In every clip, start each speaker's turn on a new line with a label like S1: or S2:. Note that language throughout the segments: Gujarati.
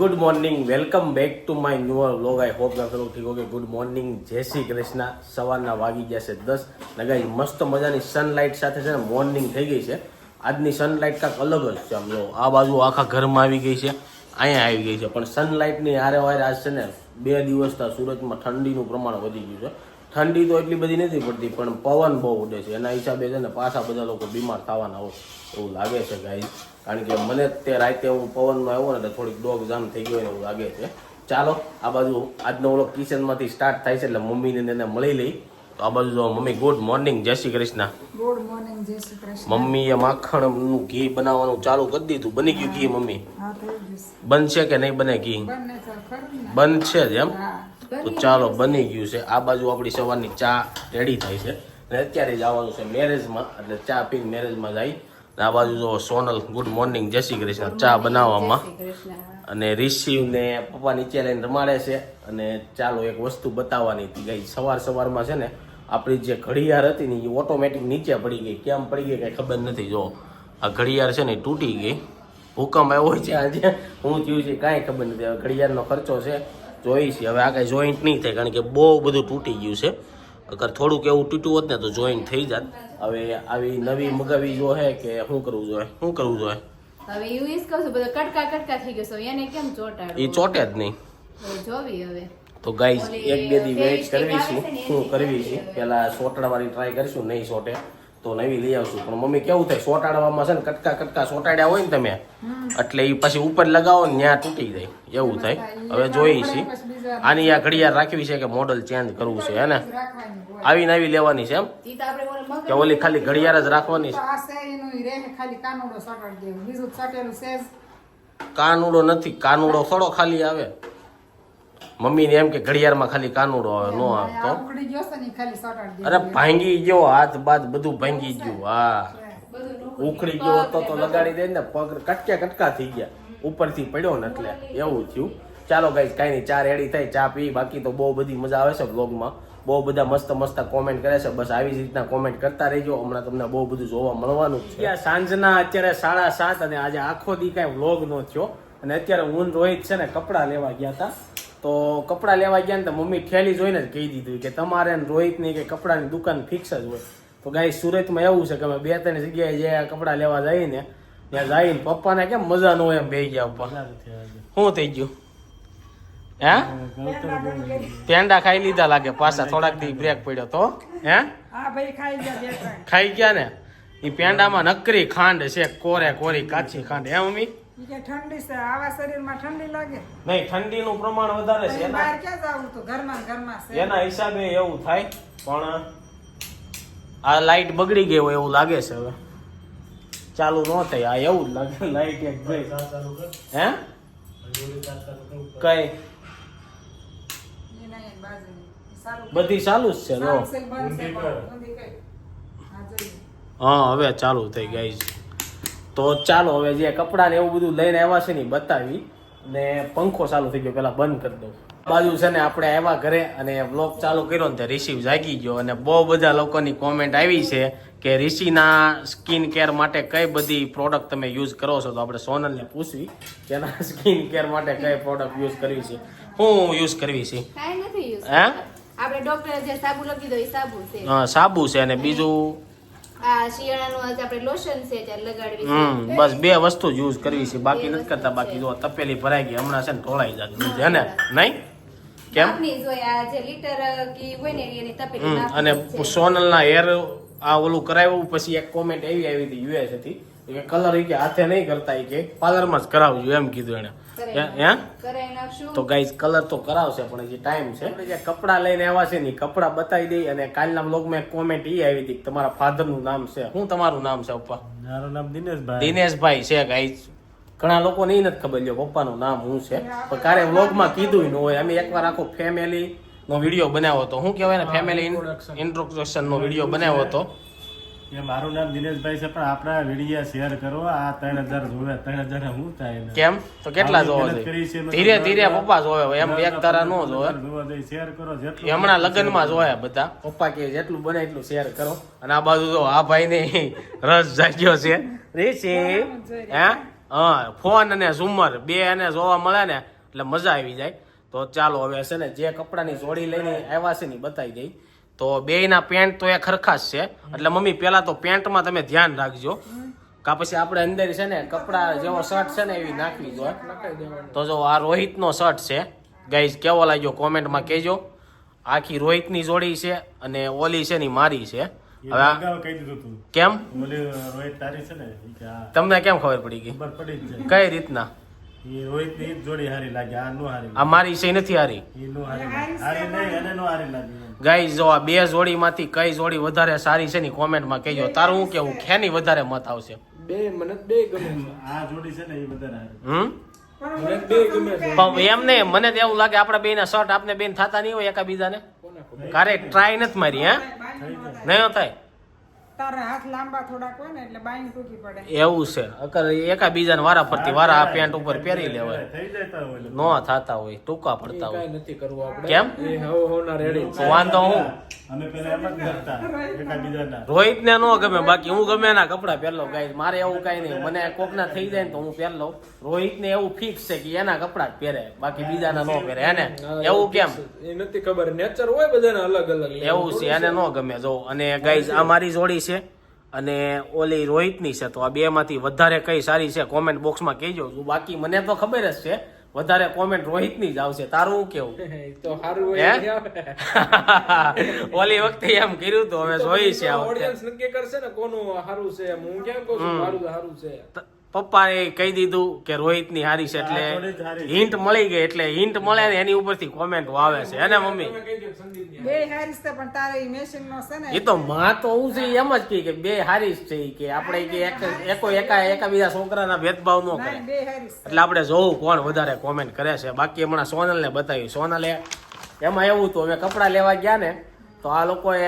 S1: Good morning welcome back to my new vlog I hope પેલો ઠીક ઓકે ગુડ મોર્નિંગ જય શ્રી કૃષ્ણ. સવારના વાગી ગયા છે દસ. લગાઈ મસ્ત મજાની સનલાઇટ સાથે છે ને મોર્નિંગ થઈ ગઈ છે. આજની સનલાઇટ કાંક અલગ જ છે આમ આ બાજુ આખા ઘરમાં આવી ગઈ છે. અહીંયા આવી ગઈ છે. પણ સનલાઇટની હારે વારે આજ છે ને બે દિવસના સુરતમાં ઠંડીનું પ્રમાણ વધી ગયું છે. ઠંડી તો એટલી બધી નથી પડતી, પણ પવન બહુ ઉડે છે. એના હિસાબે છે ને પાછા બધા લોકો બીમાર થવાના હોય એવું લાગે છે ગાઈ કારણ કે મને તે રાતે હું પવનમાં આવ્યો ને એટલે થોડીક ડોગ જામ થઈ ગયો એવું લાગે છે. ચાલો, આ બાજુ આજનો ઓલો કિચનમાંથી સ્ટાર્ટ થાય છે એટલે મમ્મીને એને મળી લઈ. તો આ બાજુ જો મમ્મી ગુડ મોર્નિંગ જય શ્રી કૃષ્ણ.
S2: ગુડ મોર્નિંગ જય શ્રી કૃષ્ણ.
S1: મમ્મીએ માખણનું ઘી બનાવવાનું ચાલુ કરી દીધું. બની ગયું ઘી મમ્મી. બનશે કે નહીં બને ઘી? બનશે જ એમ. તો ચાલો બની ગયું છે. આ બાજુ આપણી સવારની ચા રેડી થાય છે. અને અત્યારે જવાનું છે મેરેજમાં એટલે ચા પીને મેરેજમાં જાય. આ બાજુ જો સોનલ ગુડ મોર્નિંગ જય શ્રી કૃષ્ણ ચા બનાવવામાં. અને રિસીવ ને પપ્પા નીચે લઈને રમાડે છે. અને ચાલો એક વસ્તુ બતાવવાની હતી. ગઈ સવાર સવારમાં છે ને આપણી જે ઘડિયાળ હતી ને એ ઓટોમેટિક નીચે પડી ગઈ. કેમ પડી ગઈ કંઈ ખબર નથી. જો આ ઘડિયાળ છે ને એ તૂટી ગઈ. ભૂકંપ આવ્યો છે આજે. હું થયું છે કાંઈ ખબર નથી. હવે ઘડિયાળનો ખર્ચો છે જોઈ છે. હવે આ કાંઈ જોઈન્ટ નહીં થાય કારણ કે બહુ બધું તૂટી ગયું છે. અગર થોડુંક એવું તૂટ્યું હોત ને તો જોઈન્ટ થઈ જાત. હવે આવી નવી મગાવી જો હે કે શું કરવું જોઈએ? શું કરવું જોઈએ?
S3: હવે યુઝ કરશું બધા કટકા કટકા થઈ ગયો એને કેમ
S1: એ
S3: ચોટાડવું
S1: ચોટે જ નહીં.
S3: જોવી હવે.
S1: તો ગાઈઝ એક બે દી વેઇટ કરવી છે. શું કરવી છે? પેલા સોટાડવાની ટ્રાય કરીશું નહીં સોટે તો નવી લઈ આવશું. પણ મમ્મી કેવું થાય? સોટાડવામાં છે ને કટકા કટકા સોટાડ્યા હોય ને તમે એટલે એ પછી ઉપર લગાવો ને ત્યાં તૂટી જાય. એવું થાય. હવે જોઈ છે. આની આ ઘડિયાળ રાખવી છે કે મોડલ ચેન્જ કરવું છે હે ને?
S2: રાખવાની હોય.
S1: આવી લેવાની છે એમ? કે ઓલી ખાલી ઘડિયાળ જ રાખવાની છે.
S2: કાનુડો
S1: નથી કાનુડો થોડો ખાલી આવે. મમ્મીને એમ કે ઘડિયાળમાં ખાલી કાનુડો આવે નો આવે તો
S2: ઉખડી ગયો છે ને ઈ ખાલી સટાડી
S1: અરે ભાંગી ગયો હાથ બાદ બધું ભાંગી ગયું હા. ઉખડી ગયો હતો તો લગાડી દે ને પગ કટક્યા કટકા થઈ ગયા. ઉપરથી પડ્યો ને એટલે એવું થયું. ચાલો ગાઈસ કાંઈ નહીં ચા રેડી થઈ ચા પી. બાકી તો બહુ બધી મજા આવે છે બ્લોગમાં બહુ બધા મસ્ત મસ્ત કોમેન્ટ કરે છે. બસ આવી જ રીતના કોમેન્ટ કરતા રહેજો. હમણાં તમને બહુ બધું જોવા મળવાનું છે. સાંજના અત્યારે સાડા સાત અને આજે આખો દી કાંઈ વ્લોગ નો થયો. અને અત્યારે ઊંધ રોહિત છે ને કપડાં લેવા ગયા હતા. તો કપડાં લેવા ગયા ને તો મમ્મી ઠેલી જોઈને જ કહી દીધું કે તમારે ને રોહિતની કે કપડાની દુકાન ફિક્સ જ હોય. તો ગાય સુરતમાં એવું છે કે અમે બે ત્રણ જગ્યાએ જે કપડા લેવા જઈએ ને ત્યાં જઈને પપ્પાને કેમ મજા ન હોય એમ બે ગયા ઉપર. શું થઈ ગયું? હે? પેંડા ખાઈ લીધા લાગે પાછા થોડાક દી બ્રેક પડ્યો તો હે?
S2: હા ભાઈ ખાઈ ગયા
S1: ખાઈ ગયા ને? એ પેંડામાં નકરી ખાંડ છે કોરે કોરી કાચી ખાંડ. હે મમ્મી?
S2: કે ઠંડી છે આવા શરીરમાં ઠંડી લાગે?
S1: નહીં ઠંડીનું પ્રમાણ વધારે છે એના
S2: બહાર ક્યાં જાવું તો? ઘરમાં ઘરમાં છે.
S1: એના હિસાબે એવું થાય પણ આ લાઈટ બગડી ગઈ હોય એવું લાગે છે હવે. ચાલુ ન થાય આ એવું જ લાગે લાઈટ એક ગઈ. હે? કઈ? બધી ચાલુ જ છે.
S2: હા
S1: હવે ચાલુ થઈ ગઈ છે. તો ચાલો હવે જે કપડાં ને એવું બધું લઈને આવ્યા છે ને બતાવી ને પંખો ચાલુ થઈ ગયો પેલા બંધ કરી દઉં. બાજુ છે ને આપણે આવ્યા ઘરે અને વ્લોગ ચાલુ કર્યો ને રિસીવ જાગી ગયો અને બહુ બધા લોકોની કોમેન્ટ આવી છે કે રિશીના સ્કિન કેર માટે કઈ બધી પ્રોડક્ટ તમે યુઝ કરો છો? તો આપણે સોનલને પૂછવી કે એના સ્કિન કેર માટે કઈ પ્રોડક્ટ યુઝ કરવી છે? હું યુઝ કરવી છે? હે?
S3: આપણે ડોક્ટરે જે સાબુ લખી દો એ સાબુ છે.
S1: અ, સાબુ છે અને બીજું
S3: આ શિયાળાનું આજે આપણે લોશન છે ત્યારે લગાડવી છે.
S1: બસ બે વસ્તુ યુઝ કરવી છે. બાકી નથી કરતા બાકી જો તપેલી ભરાઈ ગઈ હમણાં છે ને ઢોળાઈ જાય છે ને? નહીં? કેમ? અને. સોનલના હેર આ ઓલું કરાવ્યું પછી એક કોમેન્ટ એવી આવી હતી યુએસ હતી. કે કલર કે હાથે નહીં કરતા એ કે પાર્લરમાં જ કરાવજો એમ કીધું એને હે? તો ગાઈઝ કલર તો કરાવશે પણ હજી ટાઈમ છે. આપણે જે કપડાં લઈને આવ્યા છે ને કપડાં બતાવી દઈ અને કાલના બ્લોગમાં એક કોમેન્ટ એ આવી હતી તમારા ફાધરનું નામ છે. શું તમારું નામ છે પપ્પા?
S4: મારું નામ દિનેશભાઈ.
S1: દિનેશભાઈ છે ગાઈઝ ઘણા લોકોને એ નથી ખબર લ્યો પપ્પાનું નામ શું છે. પણ ક્યારે વ્લોગમાં કીધું ન હોય. અમે એકવાર આખો ફેમિલી નો વીડિયો બનાવ્યો હતો. શું કહેવાય ને? ફેમિલી ઇન્ટ્રોડક્શન નો વીડિયો બનાવ્યો હતો.
S4: મારું નામ દિનેશભાઈ છે પણ આપણા વિડીયા શેર કરો. આ ત્રણ હજાર જોવે ત્રણ હજાર હું થાય
S1: કેમ? તો કેટલા જોવો
S4: છે
S1: ધીરે ધીરે પપ્પા જોવે એમ એક તારા નો જોવે.
S4: શેર કરો જેટલું
S1: હમણાં લગ્નમાં જોયા બધા. પપ્પા કે જેટલું બને એટલું શેર કરો. અને આ બાજુ જો આ ભાઈ ને રસ જાગ્યો છે. રીસી હે? હા ફોન અને ઝુમર બે એને જોવા મળે ને એટલે મજા આવી જાય. તો ચાલો હવે છે ને જે કપડાની જોડી લઈને આવ્યા છે ને બતાવી દઈ. તો બેયના પેન્ટ તો એ ખરખાશ છે. એટલે મમ્મી પહેલાં તો પેન્ટમાં તમે ધ્યાન રાખજો. કા પછી આપણે અંદર છે ને કપડા જેવો શર્ટ છે ને એવી નાખવી જો તો જો આ રોહિતનો શર્ટ છે. ગાઈઝ કેવો લાગ્યો કોમેન્ટમાં કહેજો. આખી રોહિતની જોડી છે અને ઓલી છે ની મારી છે. કેમ? તમને કેમ ખબર પડી ગઈ? કઈ રીતના?
S4: એ રોહિતની જોડી હારી લાગે આ નો હારી
S1: આ મારી છે નથી હારી.
S4: એ નો હારી હારી નહીં એને નો હારી લાગે
S1: ગાઈઝ જો આ બે જોડીમાંથી કઈ જોડી વધારે સારી છે ની કોમેન્ટમાં કહેજો. તારું હું કેવું? ખેની વધારે મત આવશે.
S5: બે મને બે ગમે
S4: આ જોડી છે ને એ વધારે હારી.
S1: હમ?
S5: મને બે
S1: એમ તો એવું લાગે આપણા બેના શર્ટ આપને બેન થતા નહીં હોય એકાબીજાને. કારે ટ્રાય નથી મારી હે? નહીં થાય.
S2: તારા હાથ લાંબા થોડાક હોય ને એટલે બાઈ ટૂંકી પડે.
S1: એવું છે. અકર એકાબીજાને વારા ફરતી વારા આ પેન્ટ ઉપર પહેરી લેવાય. નો થતા હોય ટૂંકા પડતા હોય.
S5: નથી કરવું આપણે.
S1: કેમ?
S5: એ હવે હોના રેડી
S1: વાંધો હું.
S4: અમે પેલા એમ જ કરતા એકાબીજાના
S1: રોહિત ને નો ગમે બાકી હું ગમે એના કપડા પહેરલો. ગાય મારે એવું કઈ નહીં. મને કોક ના થઈ જાય ને તો હું પહેરલો રોહિત ને એવું ફિક્સ છે કે એના કપડા જ પહેરે બાકી બીજાના નો પહેરે. એને એવું કેમ?
S5: એ નથી ખબર. નેચર હોય બધાને અલગ અલગ
S1: એવું છે એને નો ગમે. જો અને ગાઈઝ આ મારી જોડી છે. અને ઓલી રોહિતની છે તો આ બેમાંથી વધારે કઈ સારી છે કોમેન્ટ બોક્સમાં કહેજો. બાકી મને તો ખબર જ છે વધારે કોમેન્ટ રોહિતની જ આવશે. તારું કેવું?
S5: તો સારું.
S1: ઓલી વખતે એમ કર્યું તો હવે જોઈ છે
S5: ઓડિયન્સ નક્કી કરશે ને કોનું સારું છે હું કેમ કહું છું મારું સારું છે.
S1: પપ્પાએ કહી દીધું કે રોહિતની હારી છે એટલે હિન્ટ મળી ગઈ એટલે હિન્ટ મળે ને એની ઉપરથી કોમેન્ટ આવે છે. હે મમ્મી?
S2: બે હારીસ છે પણ તારે મેશિંગ નો છે ને
S1: એ તો માં તો હું છે એમ જ કહી કે બે હારી જ છે કે આપણે કે એક એકો એકા બીજા છોકરાના ભેદભાવ ન કરે.
S2: હારીસ
S1: એટલે આપણે જોવું કોણ વધારે કોમેન્ટ કરે છે. બાકી હમણાં સોનલને બતાવ્યું. સોનલે એમાં એવું હતું અમે કપડાં લેવા ગયા ને તો આ લોકોએ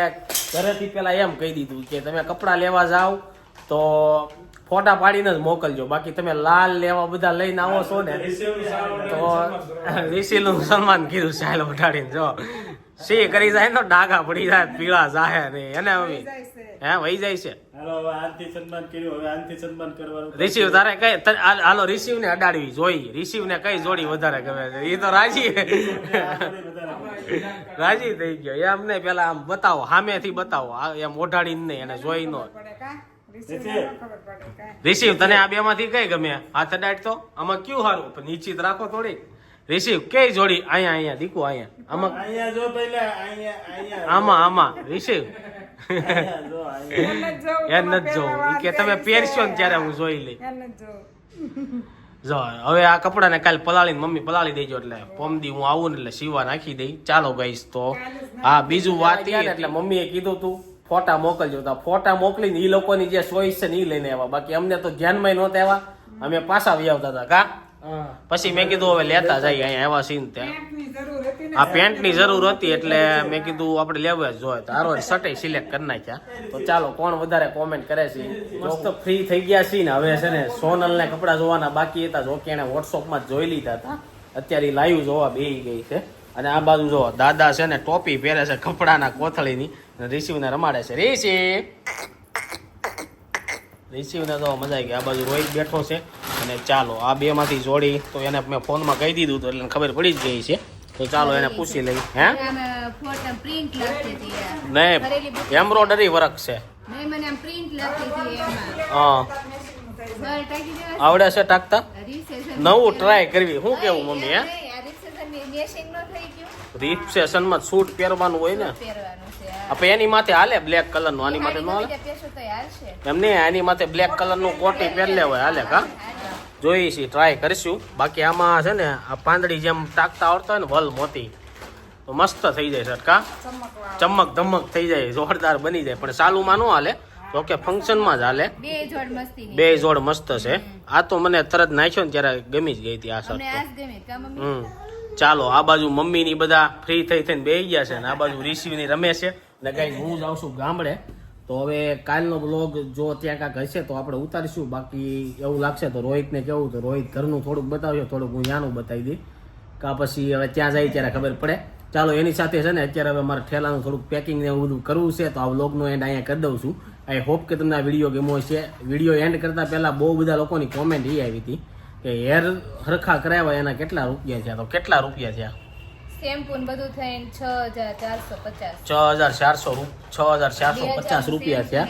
S1: ઘરેથી પેલા એમ કહી દીધું કે તમે કપડાં લેવા જાઓ તો ફોટા પાડીને જ મોકલજો. બાકી તમે લાલ લેવા બધા લઈને આવો છો ને તો રિશીલું સન્માન કીધું સાહેલ ઉઠાડીને જો. સી કરી જાય ને ડાઘા પડી જાય પીળા જાહે ને એને
S2: હવે
S1: હે વહી જાય છે.
S4: હાલો
S1: રિસીવ તારે કઈ હાલો રિસીવ ને અડાડવી જોઈ રિસીવ ને કઈ જોડી વધારે ગમે છે? એ તો રાજી. રાજી થઈ ગયો. એમ ને પેલા આમ બતાવો સામેથી બતાવો. આ એમ ઓઢાડીને નહીં એને જોઈ નો
S2: પડે કા? રિસીવ
S1: તને આ બે માંથી કઈ ગમે? હાથ ડાટ તો. આમાં કયું સારું પણ નિશ્ચિત રાખો થોડી રિસીવ કઈ જોડી? અહીંયા અહીંયા દીકુ અહીંયા. આમાં
S4: અહીંયા જો પહેલા અહીંયા
S1: આમાં આમાં. રિસીવ એમ નથી જોવું કે તમે પહેરશો ને ત્યારે હું જોઈ લઈ.
S2: જો
S1: હવે આ કપડાને કાલ પલાળીને મમ્મી પલાળી દેજો એટલે પોમદી હું આવું ને એટલે સીવા નાખી દઈ. ચાલો ગઈશ તો હા બીજું વાત એટલે મમ્મીએ કીધું તું? ફોટા મોકલજો. તો ફોટા મોકલીને એ લોકોની જે ચોઈસ છે ને એ લઈને આવ્યા બાકી અમને તો ધ્યાનમાં નહોતા આવ્યા અમે પાછા વ્યાવતા હતા. કા? પછી મેં કીધું હવે લેતા જઈએ અહીંયા એવા સીન ત્યાં. આ પેન્ટની જરૂર હતી એટલે મેં કીધું આપણે લેવા જ જોઈએ. તારો સટે સિલેક્ટ કરી નાખ્યા. તો ચાલો કોણ વધારે કોમેન્ટ કરે છે? મસ્ત ફ્રી થઈ ગયા છે ને હવે છે ને સોનલ ને કપડા જોવાના બાકી હતા. જો કે એને વોટ્સઅપમાં જોઈ લીધા હતા. અત્યારે લાઈવ જોવા બેહી ગઈ છે. અને આ બાજુ જો દાદા છે ને ટોપી પહેરે છે કપડાના કોથળીની રિસીવને રમાડે છે. રિસીવ રિસીવને તો મજા આવી ગઈ. આ બાજુ રોહિત બેઠો છે અને ચાલો આ બે માંથી જોડી તો એને મેં ફોનમાં કહી દીધું તો એટલે ખબર પડી જ ગઈ છે. તો ચાલો એને પૂછી લઈ હે? નહીં એમ્બ્રોડરી વર્ક છે. હા. આવડે છે ટાકતા? નવું ટ્રાય કરવી. શું કેવું મમ્મી હે?
S3: મેશિંગ નો થઈ ગયું.
S1: રિસેશનમાં સૂટ પહેરવાનું હોય ને. આપણે એની માથે હાલે બ્લેક કલરનું? આની માથે નો હાલે. એમ નહીં આની માથે બ્લેક કલરનું કોટી પહેરલે હોય હાલે કા. જોઈએ છીએ ટ્રાય કરીશું. બાકી આમાં છે ને આ પાંદડી જેમ ટાકતા આવડતા હોય ને વલ મોતી. તો મસ્ત થઈ જાય સર કા? ચમક ધમક થઈ જાય જોરદાર બની જાય. પણ ચાલુમાં ન હાલે. તો કે ફંક્શનમાં જ હાલે.
S3: બે જોડ
S1: મસ્ત છે. આ તો મને તરત નાખ્યો ને ત્યારે ગમી જ ગઈ હતી આ
S3: સર
S1: શર્ટ હમ. ચાલો, આ બાજુ મમ્મી ની બધા ફ્રી થઈ થઈને બેસી ગયા છે ને આ બાજુ ઋષિ રમે છે. ને કઈ હું જાઉં છું ગામડે. તો હવે કાલનો બ્લોગ જો ત્યાં કાંઈક હશે તો આપણે ઉતારીશું. બાકી એવું લાગશે તો રોહિતને કેવું તો રોહિત ઘરનું થોડુંક બતાવજો, થોડુંક હું ત્યાંનું બતાવી દઈ કા પછી હવે ત્યાં જાય ત્યારે ખબર પડે. ચાલો, એની સાથે છે ને અત્યારે હવે મારે ઠેલાનું થોડુંક પેકિંગ ને એવું બધું કરવું છે, તો આ વ્લોગનો એન્ડ અહીંયા કરી દઉં છું. આઈ હોપ કે તમને આ વીડિયો ગમ્યો છે વીડિયો એન્ડ કરતાં પહેલાં બહુ બધા લોકોની કોમેન્ટ એ આવી હતી. કે હેર હરખા કરાવ્યા એના કેટલા રૂપિયા થયા? તો કેટલા રૂપિયા થયા?
S3: શેમ્પુ ને બધું થઈને છ હજાર ચારસો પચાસ.
S1: છ હજાર ચારસો છ હજાર ચારસો પચાસ રૂપિયા થયા.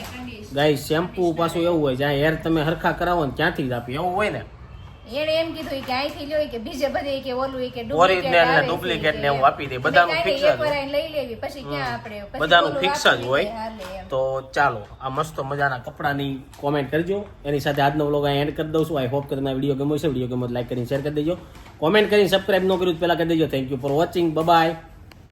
S1: ગાય શેમ્પુ પાછું એવું હોય જ્યાં હેર તમે હરખા કરાવો ને ત્યાંથી જ આપી એવું હોય ને?
S3: એણે એમ કીધું કે અહીંથી લ્યો કે બીજે બધે કે ઓલું કે
S1: ઓરિજિનલ ને ડુપ્લિકેટ ને હું આપી દે. બધાનું ફિક્સ જ હોય.
S3: લઈ લેવી પછી ક્યાં આપણે
S1: બધાનું ફિક્સ જ હોય. તો ચાલો આ મસ્ત મજાના કપડાની કોમેન્ટ કરજો. એની સાથે આજનો વ્લોગ અહીં એન્ડ કરી દઉં છું. આઈ હોપ કે તમને વીડિયો ગમ્યો છે વીડિયો ગમ્યો લાઈક કરીને શેર કરી દેજો. કોમેન્ટ કરીને સબસ્ક્રાઇબ ન કર્યું પહેલા કરી દેજો. Thank you for watching bye